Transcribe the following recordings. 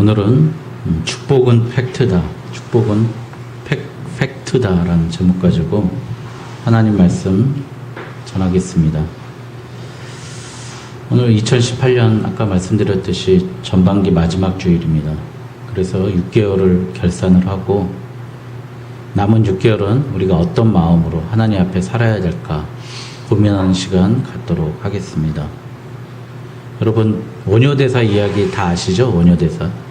오늘은 음, 축복은 팩트다. 축복은 팩, 팩트다라는 제목 가지고 하나님 말씀 전하겠습니다. 오늘 2018년 아까 말씀드렸듯이 전반기 마지막 주일입니다. 그래서 6개월을 결산을 하고 남은 6개월은 우리가 어떤 마음으로 하나님 앞에 살아야 될까 고민하는 시간 갖도록 하겠습니다. 여러분 원효대사 이야기 다 아시죠? 원효대사.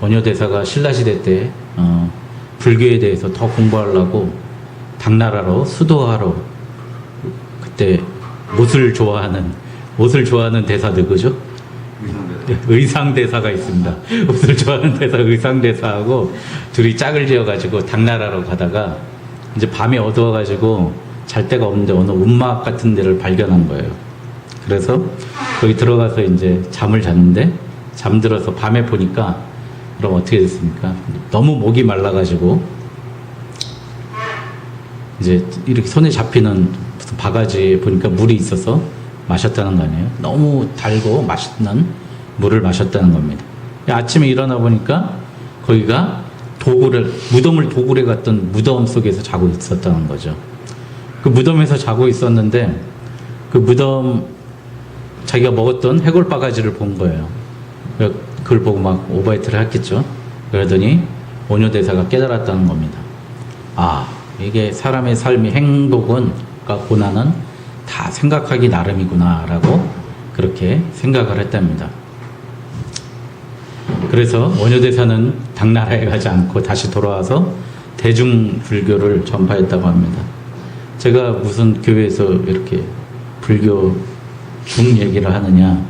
원효대사가 신라시대 때 어, 불교에 대해서 더 공부하려고 당나라로 수도하러 그때 옷을 좋아하는 옷을 좋아하는 대사 누구죠? 네, 의상 대사가 있습니다. 옷을 좋아하는 대사 의상 대사하고 둘이 짝을 지어가지고 당나라로 가다가 이제 밤이 어두워가지고 잘 데가 없는데 어느 움막 같은 데를 발견한 거예요. 그래서 거기 들어가서 이제 잠을 잤는데 잠들어서 밤에 보니까 그럼 어떻게 됐습니까? 너무 목이 말라가지고 이제 이렇게 손에 잡히는 바가지에 보니까 물이 있어서 마셨다는 거 아니에요? 너무 달고 맛있는 물을 마셨다는 겁니다. 아침에 일어나 보니까 거기가 도굴을 무덤을 도굴해 갔던 무덤 속에서 자고 있었다는 거죠. 그 무덤에서 자고 있었는데 그 무덤 자기가 먹었던 해골 바가지를 본 거예요. 그걸 보고 막 오바이트를 했겠죠. 그러더니 원효대사가 깨달았다는 겁니다. 아, 이게 사람의 삶의 행복은, 그러니까 고난은 다 생각하기 나름이구나라고 그렇게 생각을 했답니다. 그래서 원효대사는 당나라에 가지 않고 다시 돌아와서 대중불교를 전파했다고 합니다. 제가 무슨 교회에서 이렇게 불교 중 얘기를 하느냐,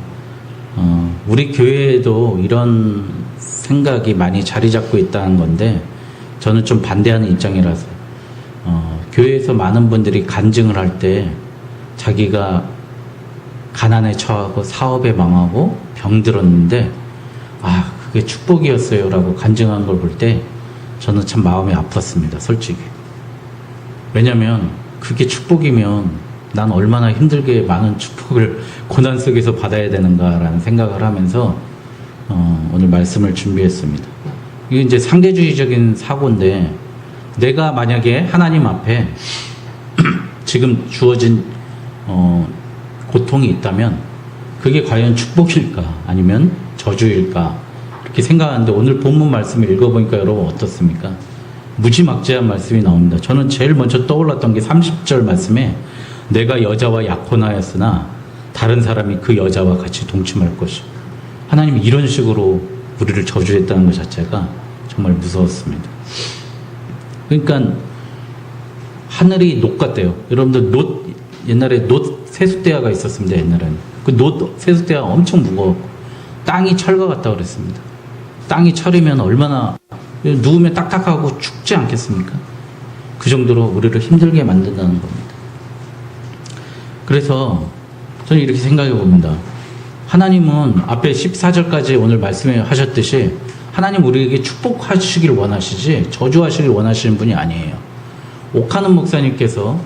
어, 우리 교회에도 이런 생각이 많이 자리 잡고 있다는 건데, 저는 좀 반대하는 입장이라서, 어, 교회에서 많은 분들이 간증을 할 때, 자기가 가난에 처하고 사업에 망하고 병들었는데, 아, 그게 축복이었어요. 라고 간증한 걸 볼 때, 저는 참 마음이 아팠습니다. 솔직히. 왜냐면, 그게 축복이면, 난 얼마나 힘들게 많은 축복을 고난 속에서 받아야 되는가라는 생각을 하면서 어, 오늘 말씀을 준비했습니다. 이게 이제 상대주의적인 사고인데 내가 만약에 하나님 앞에 지금 주어진 어, 고통이 있다면 그게 과연 축복일까 아니면 저주일까 이렇게 생각하는데 오늘 본문 말씀을 읽어보니까 여러분 어떻습니까? 무지막지한 말씀이 나옵니다. 저는 제일 먼저 떠올랐던 게 30절 말씀에 내가 여자와 약혼하였으나 다른 사람이 그 여자와 같이 동침할 것이. 하나님이 이런 식으로 우리를 저주했다는 것 자체가 정말 무서웠습니다. 그러니까 하늘이 녹 같대요. 여러분들 녹 옛날에 녹 세숫대야가 있었습니다. 옛날에는 그녹 세숫대야가 엄청 무거웠고 땅이 철과 같다 그랬습니다. 땅이 철이면 얼마나 누우면 딱딱하고 죽지 않겠습니까? 그 정도로 우리를 힘들게 만든다는 겁니다. 그래서 저는 이렇게 생각해 봅니다. 하나님은 앞에 14절까지 오늘 말씀해 하셨듯이 하나님 우리에게 축복하시길 원하시지 저주하시길 원하시는 분이 아니에요. 옥하는 목사님께서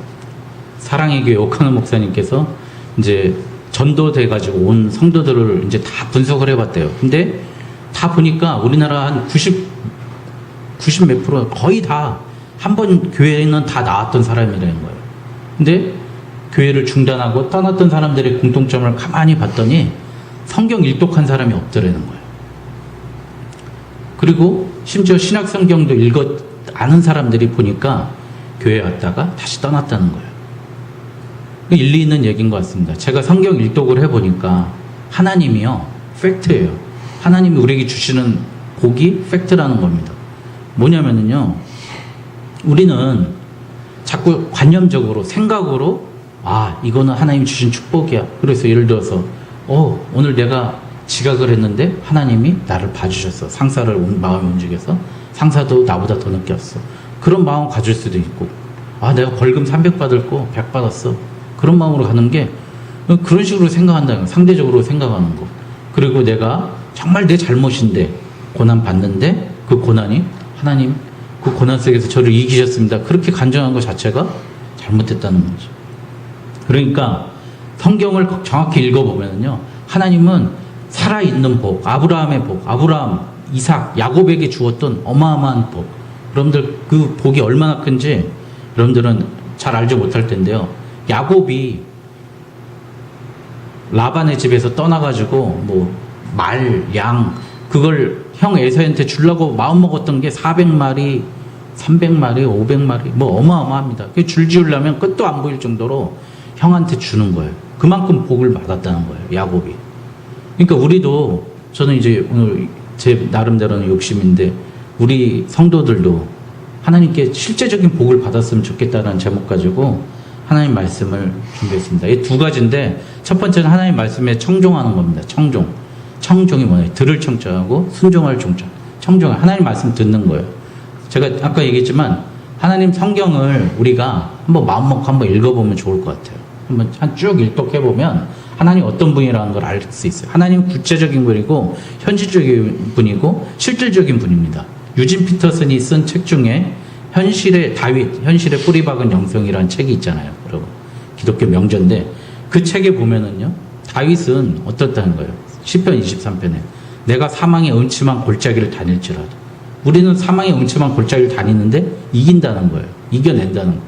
사랑의 교회 옥하는 목사님께서 이제 전도돼 가지고 온 성도들을 이제 다 분석을 해 봤대요. 근데 다 보니까 우리나라 한 90, 90 몇 프로 거의 다 한 번 교회에는 다 나왔던 사람이라는 거예요. 근데 교회를 중단하고 떠났던 사람들의 공통점을 가만히 봤더니 성경 일독한 사람이 없더라는 거예요. 그리고 심지어 신약 성경도 읽어 아는 사람들이 보니까 교회 왔다가 다시 떠났다는 거예요. 일리 있는 얘기인 것 같습니다. 제가 성경 일독을 해보니까 하나님이요, 팩트예요. 하나님이 우리에게 주시는 복이 팩트라는 겁니다. 뭐냐면요, 우리는 자꾸 관념적으로, 생각으로, 아, 이거는 하나님이 주신 축복이야. 그래서 예를 들어서, 어, 오늘 내가 지각을 했는데 하나님이 나를 봐주셨어. 상사를 마음이 움직여서 상사도 나보다 더 늦게 왔어. 그런 마음 가질 수도 있고, 아, 내가 벌금 300 받을 거 100 받았어. 그런 마음으로 가는 게 그런 식으로 생각한다는 거, 상대적으로 생각하는 거. 그리고 내가 정말 내 잘못인데 고난 받는데 그 고난이 하나님 그 고난 속에서 저를 이기셨습니다. 그렇게 간증한 것 자체가 잘못됐다는 거죠. 그러니까 성경을 정확히 읽어보면요. 하나님은 살아있는 복, 아브라함의 복, 아브라함 이삭, 야곱에게 주었던 어마어마한 복. 여러분들 그 복이 얼마나 큰지 여러분들은 잘 알지 못할 텐데요. 야곱이 라반의 집에서 떠나가지고 뭐 말, 양 그걸 형 에서한테 주려고 마음 먹었던 게 400마리, 300마리, 500마리 뭐 어마어마합니다. 그 줄지으려면 끝도 안 보일 정도로 형한테 주는 거예요. 그만큼 복을 받았다는 거예요. 야곱이. 그러니까 우리도 저는 이제 오늘 제 나름대로는 욕심인데 우리 성도들도 하나님께 실제적인 복을 받았으면 좋겠다는 제목 가지고 하나님 말씀을 준비했습니다. 이 두 가지인데 첫 번째는 하나님 말씀에 청종하는 겁니다. 청종. 청종이 뭐냐? 들을 청자하고 순종할 종자. 청종. 하나님 말씀 듣는 거예요. 제가 아까 얘기했지만 하나님 성경을 우리가 한번 마음 먹고 한번 읽어보면 좋을 것 같아요. 한번 한쭉 일독해 보면 하나님 어떤 분이라는 걸 알 수 있어요. 하나님 구체적인 분이고 현실적인 분이고 실질적인 분입니다. 유진 피터슨이 쓴 책 중에 현실의 다윗, 현실의 뿌리 박은 영성이라는 책이 있잖아요. 여러분. 기독교 명전인데 그 책에 보면은요. 다윗은 어떻다는 거예요. 10편 23편에 내가 사망의 음침한 골짜기를 다닐지라도 우리는 사망의 음침한 골짜기를 다니는데 이긴다는 거예요. 이겨낸다는 거예요.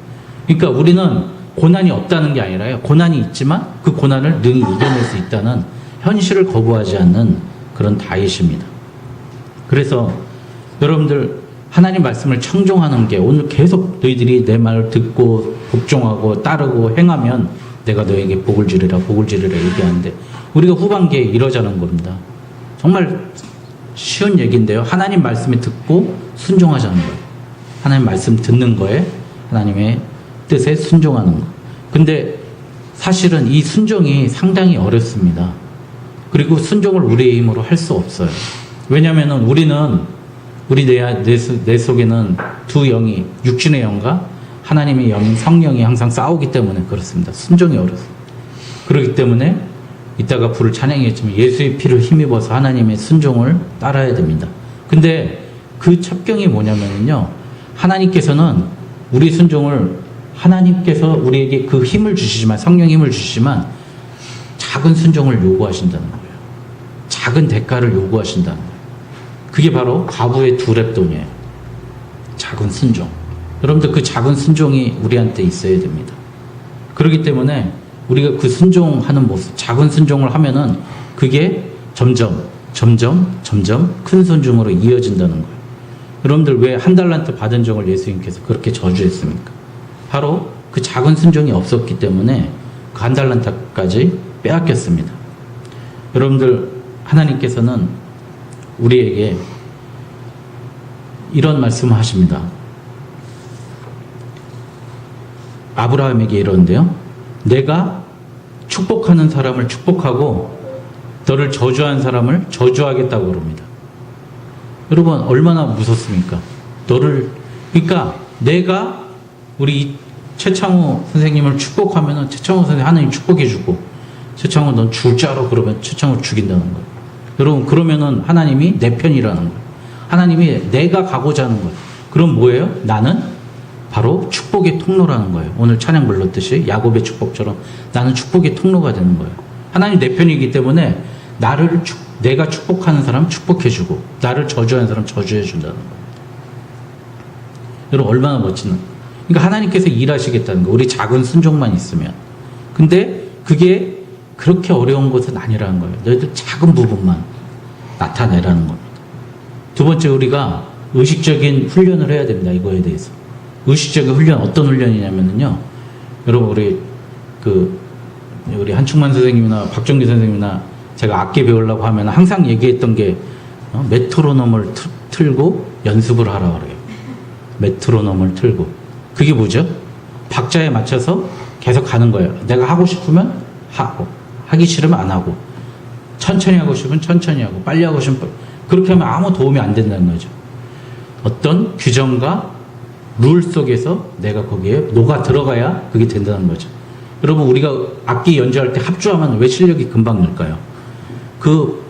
그러니까 우리는 고난이 없다는 게 아니라요. 고난이 있지만 그 고난을 능히 이겨낼 수 있다는 현실을 거부하지 않는 그런 다윗입니다. 그래서 여러분들 하나님 말씀을 청종하는 게 오늘 계속 너희들이 내 말을 듣고 복종하고 따르고 행하면 내가 너에게 복을 주리라 복을 주리라 얘기하는데 우리가 후반기에 이러자는 겁니다. 정말 쉬운 얘기인데요. 하나님 말씀에 듣고 순종하자는 거예요. 하나님 말씀 듣는 거에 하나님의 뜻에 순종하는 거. 근데 사실은 이 순종이 상당히 어렵습니다. 그리고 순종을 우리의 힘으로 할 수 없어요. 왜냐하면 우리는 우리 내, 내, 속- 내 속에는 두 영이 육신의 영과 하나님의 영인 성령이 항상 싸우기 때문에 그렇습니다. 순종이 어렵습니다. 그렇기 때문에 이따가 불을 찬양했지만 예수의 피를 힘입어서 하나님의 순종을 따라야 됩니다. 근데 그 첩경이 뭐냐면요. 하나님께서는 우리 순종을 하나님께서 우리에게 그 힘을 주시지만 성령 힘을 주시지만 작은 순종을 요구하신다는 거예요. 작은 대가를 요구하신다는 거예요. 그게 바로 과부의 두 랩돈이에요. 작은 순종. 여러분들 그 작은 순종이 우리한테 있어야 됩니다. 그렇기 때문에 우리가 그 순종하는 모습, 작은 순종을 하면은 그게 점점, 점점, 점점 큰 순종으로 이어진다는 거예요. 여러분들 왜 한 달란트 받은 적을 예수님께서 그렇게 저주했습니까? 바로 그 작은 순종이 없었기 때문에 그한 달란트까지 빼앗겼습니다. 여러분들 하나님께서는 우리에게 이런 말씀을 하십니다. 아브라함에게 이러는데요. 내가 축복하는 사람을 축복하고 너를 저주한 사람을 저주하겠다고 그럽니다. 여러분 얼마나 무섭습니까? 너를 그러니까 내가 우리 이 최창호 선생님을 축복하면은 최창호 선생님 하나님 축복해 주고 최창호 넌 죽을 줄 알아 그러면 최창호 죽인다는 거예요. 여러분 그러면은 하나님이 내 편이라는 거예요. 하나님이 내가 가고자 하는 거예요. 그럼 뭐예요? 나는 바로 축복의 통로라는 거예요. 오늘 찬양 불렀듯이 야곱의 축복처럼 나는 축복의 통로가 되는 거예요. 하나님 내 편이기 때문에 나를 축- 내가 축복하는 사람 축복해주고 나를 저주하는 사람 저주해준다는 거예요. 여러분 얼마나 멋지나? 그러니까 하나님께서 일하시겠다는 거. 우리 작은 순종만 있으면. 근데 그게 그렇게 어려운 것은 아니라는 거예요. 너희들 작은 부분만 나타내라는 겁니다. 두 번째 우리가 의식적인 훈련을 해야 됩니다. 이거에 대해서. 의식적인 훈련 어떤 훈련이냐면요. 여러분 우리 그 우리 한충만 선생님이나 박정기 선생님이나 제가 악기 배우려고 하면 항상 얘기했던 게 어, 메트로놈을 틀- 틀고 연습을 하라 그래요. 메트로놈을 틀고 그게 뭐죠? 박자에 맞춰서 계속 가는 거예요. 내가 하고 싶으면 하고 하기 싫으면 안 하고 천천히 하고 싶으면 천천히 하고 빨리 하고 싶으면. 그렇게 하면 아무 도움이 안 된다는 거죠. 어떤 규정과 룰 속에서 내가 거기에 녹아 들어가야 그게 된다는 거죠. 여러분 우리가 악기 연주할 때 합주하면 왜 실력이 금방 늘까요? 그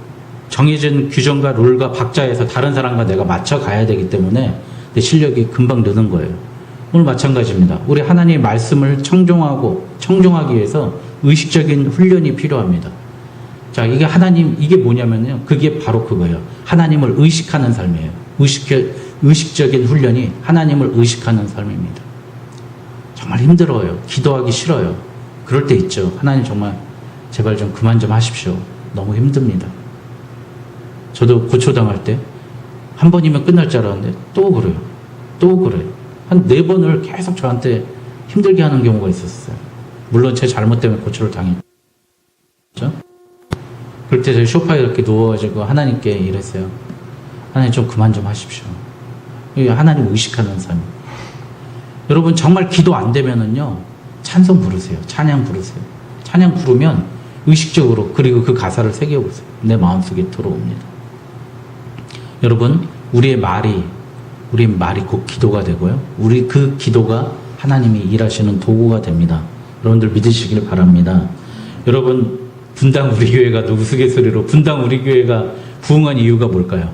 정해진 규정과 룰과 박자에서 다른 사람과 내가 맞춰 가야 되기 때문에 내 실력이 금방 느는 거예요. 오늘 마찬가지입니다. 우리 하나님의 말씀을 청종하고 청종하기 위해서 의식적인 훈련이 필요합니다. 자, 이게 하나님 이게 뭐냐면요. 그게 바로 그거예요. 하나님을 의식하는 삶이에요. 의식, 의식적인 훈련이 하나님을 의식하는 삶입니다. 정말 힘들어요. 기도하기 싫어요. 그럴 때 있죠. 하나님 정말 제발 좀 그만 좀 하십시오. 너무 힘듭니다. 저도 고초당할 때 한 번이면 끝날 줄 알았는데 또 그래요. 또 그래요. 한 네 번을 계속 저한테 힘들게 하는 경우가 있었어요. 물론 제 잘못 때문에 고초를 당했죠. 그럴 때 저희 소파에 이렇게 누워가지고 하나님께 이랬어요. 하나님 좀 그만 좀 하십시오. 하나님 의식하는 삶. 여러분 정말 기도 안 되면은요 찬송 부르세요. 찬양 부르세요. 찬양 부르면 의식적으로 그리고 그 가사를 새겨보세요. 내 마음속에 들어옵니다. 여러분 우리의 말이 우리 말이 곧 기도가 되고요. 우리 그 기도가 하나님이 일하시는 도구가 됩니다. 여러분들 믿으시길 바랍니다. 여러분 분당 우리 교회가 우스갯소리로 분당 우리 교회가 부흥한 이유가 뭘까요?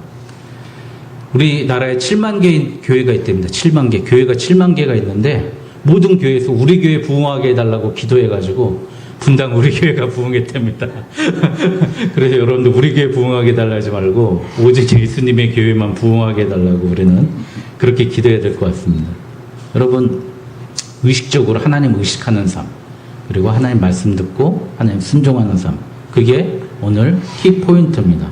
우리나라에 7만 개의 교회가 있답니다. 7만 개. 교회가 7만 개가 있는데 모든 교회에서 우리 교회 부흥하게 해달라고 기도해가지고 분당 우리 교회가 부흥했답니다. 그래서 여러분들 우리 교회 부흥하게 해달라 하지 말고 오직 예수님의 교회만 부흥하게 해달라고 우리는 그렇게 기도해야 될 것 같습니다. 여러분 의식적으로 하나님 의식하는 삶 그리고 하나님 말씀 듣고 하나님 순종하는 삶 그게 오늘 키 포인트입니다.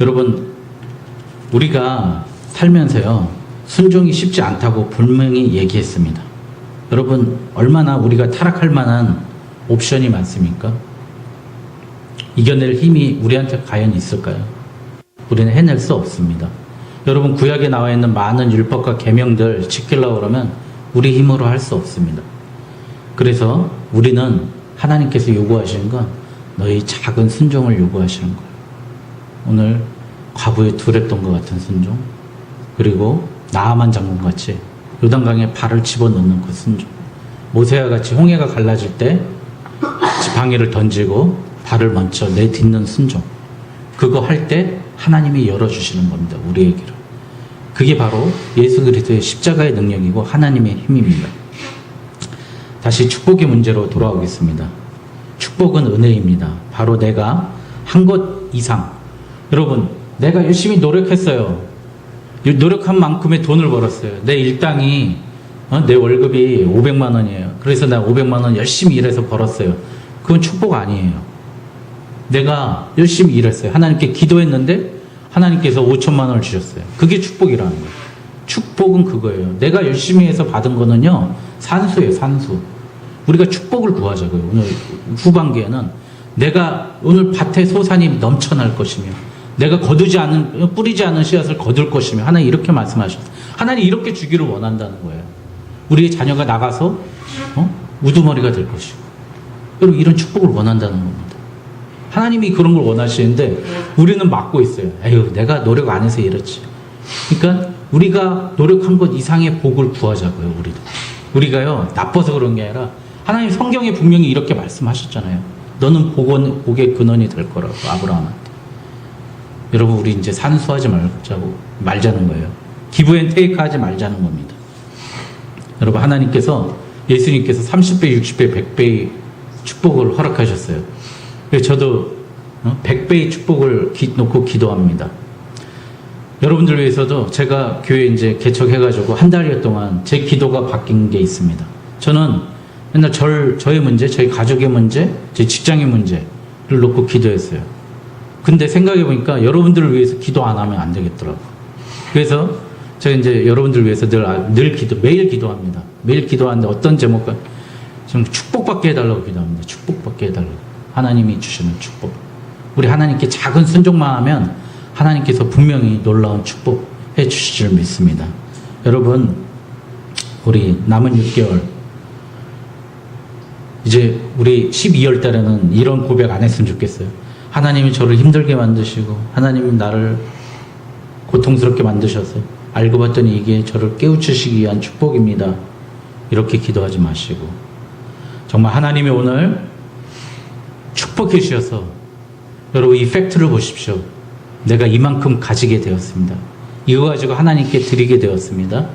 여러분 우리가 살면서요 순종이 쉽지 않다고 분명히 얘기했습니다. 여러분 얼마나 우리가 타락할 만한 옵션이 많습니까? 이겨낼 힘이 우리한테 과연 있을까요? 우리는 해낼 수 없습니다. 여러분 구약에 나와 있는 많은 율법과 계명들 지키려고 그러면 우리 힘으로 할 수 없습니다. 그래서 우리는 하나님께서 요구하시는 건 너희 작은 순종을 요구하시는 거예요. 오늘 과부의 두랩돈과 같은 순종 그리고 나아만 장군 같이 요단강에 발을 집어넣는 그 순종. 모세와 같이 홍해가 갈라질 때 지팡이를 던지고 발을 먼저 내딛는 순종. 그거 할 때 하나님이 열어주시는 겁니다 우리에게로. 그게 바로 예수 그리스도의 십자가의 능력이고 하나님의 힘입니다. 다시 축복의 문제로 돌아오겠습니다. 축복은 은혜입니다. 바로 내가 한 것 이상. 여러분 내가 열심히 노력했어요 노력한 만큼의 돈을 벌었어요. 내 일당이 어? 내 월급이 500만 원이에요. 그래서 나 500만 원 열심히 일해서 벌었어요. 그건 축복 아니에요. 내가 열심히 일했어요. 하나님께 기도했는데 하나님께서 5천만 원을 주셨어요. 그게 축복이라는 거예요. 축복은 그거예요. 내가 열심히 해서 받은 거는요. 산수예요, 산수. 우리가 축복을 구하자고요. 오늘 후반기에는 내가 오늘 밭에 소산이 넘쳐날 것이며 내가 거두지 않은 뿌리지 않은 씨앗을 거둘 것이며 하나님 이렇게 말씀하셨어요. 하나님 이렇게 주기를 원한다는 거예요. 우리의 자녀가 나가서 어? 우두머리가 될 것이고 여러분 이런 축복을 원한다는 겁니다. 하나님이 그런 걸 원하시는데 우리는 막고 있어요. 에휴 내가 노력 안 해서 이렇지. 그러니까 우리가 노력한 것 이상의 복을 구하자고요. 우리도 우리가요 나빠서 그런 게 아니라 하나님 성경에 분명히 이렇게 말씀하셨잖아요. 너는 복원, 복의 근원이 될 거라고 아브라함한테. 여러분 우리 이제 산수하지 말자고 말자는 거예요. 기부앤 테이크 하지 말자는 겁니다. 여러분 하나님께서 예수님께서 30배, 60배, 100배의 축복을 허락하셨어요. 그래서 저도 100배의 축복을 기, 놓고 기도합니다. 여러분들 위해서도 제가 교회 이제 개척해가지고 한 달여 동안 제 기도가 바뀐 게 있습니다. 저는 맨날 절, 저의 문제, 저희 가족의 문제, 제 직장의 문제를 놓고 기도했어요. 근데 생각해 보니까 여러분들을 위해서 기도 안 하면 안 되겠더라고. 그래서 제가 이제 여러분들을 위해서 늘, 늘 기도, 매일 기도합니다. 매일 기도하는데 어떤 제목과 좀 축복받게 해달라고 기도합니다. 축복받게 해달라고. 하나님이 주시는 축복. 우리 하나님께 작은 순종만 하면 하나님께서 분명히 놀라운 축복 해 주실 줄 믿습니다. 여러분, 우리 남은 6개월, 이제 우리 12월 달에는 이런 고백 안 했으면 좋겠어요. 하나님이 저를 힘들게 만드시고 하나님이 나를 고통스럽게 만드셔서 알고 봤더니 이게 저를 깨우치시기 위한 축복입니다. 이렇게 기도하지 마시고 정말 하나님이 오늘 축복해 주셔서 여러분 이 팩트를 보십시오. 내가 이만큼 가지게 되었습니다. 이거 가지고 하나님께 드리게 되었습니다.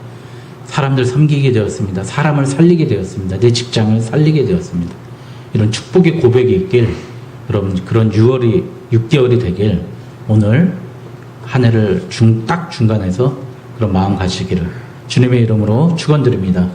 사람들 섬기게 되었습니다. 사람을 살리게 되었습니다. 내 직장을 살리게 되었습니다. 이런 축복의 고백이 있길 여러분 그런 6월이 6개월이 되길 오늘 한 해를 중, 딱 중간에서 그런 마음 가시기를 주님의 이름으로 축원드립니다.